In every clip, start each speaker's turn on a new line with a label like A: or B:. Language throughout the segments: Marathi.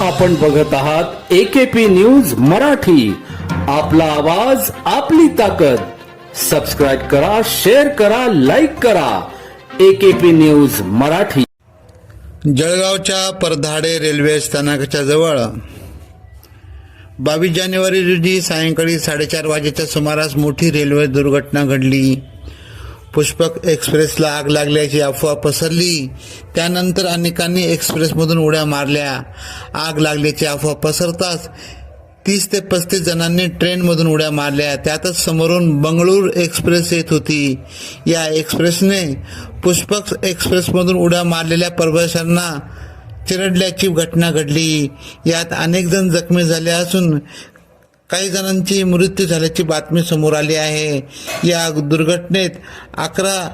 A: आपण बघत आहात एकेपी न्यूज मराठी. आपला आवाज आपली ताकद. सबस्क्राईब करा शेअर करा लाईक करा. AKP news Marathi.
B: जळगावच्या परधाडे रेल्वे स्थानकाच्या जवळ बावीस जानेवारी रोजी सायंकाळी साडेचार वाजेच्या सुमारास मोठी रेल्वे दुर्घटना घडली. पुष्पक एक्सप्रेसला आग लागल्याची अफवा पसरली. त्यानंतर अनेकांनी एक्सप्रेसमधून उड्या मारल्या. आग लागल्याची अफवा पसरताच तीस ते पस्तीस जणांनी ट्रेनमधून उड्या मारल्या. त्यातच समोरून बंगळूर एक्सप्रेस येत होती. या एक्सप्रेसने पुष्पक एक्सप्रेसमधून उड्या मारलेल्या प्रवाशांना चिरडल्याची घटना घडली. यात अनेक जण जखमी झाले असून काही जणांची मृत्यू झाल्याची बातमी समोर आली आहे. या दुर्घटनेत अकरा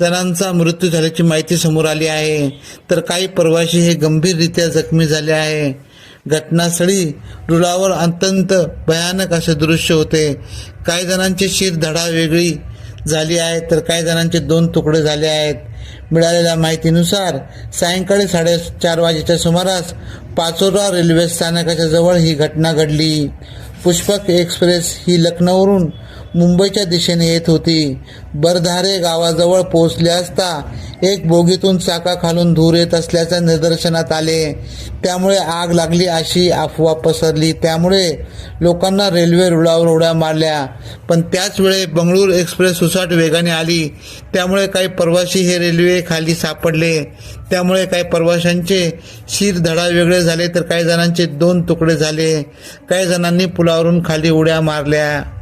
B: जणांचा मृत्यू झाल्याची माहिती समोर आली आहे. तर काही प्रवासी हे गंभीररित्या जखमी झाले आहे. घटनास्थळी रुळावर अत्यंत भयानक असे दृश्य होते. काही जणांची शिरधडा वेगळी झाली आहे तर काही जणांचे दोन तुकडे झाले आहेत. मिळालेल्या माहितीनुसार सायंकाळी साडेचार वाजेच्या सुमारास पाचोरा रेल्वे स्थानकाच्या जवळ ही घटना घडली. पुष्पक एक्सप्रेस ही लखनौवरून मुंबईच्या दिशेने येत होती. बरधारे गावाजवळ पोहोचले असता एक बोगीतून चाका खालून धूर येत असल्याच्या निदर्शनात आले. त्यामुळे आग लागली अशी अफवा पसरली. त्यामुळे लोकांना रेल्वे रुळावर उड्या मारल्या. पण त्याचवेळी बंगळूर एक्सप्रेस सुसाट वेगाने आली. त्यामुळे काही प्रवासी हे रेल्वे खाली सापडले. त्यामुळे काही प्रवाशांचे शिर धडा वेगळे झाले तर काही जणांचे दोन तुकडे झाले. काही जणांनी पुलावरून खाली उड्या मारल्या.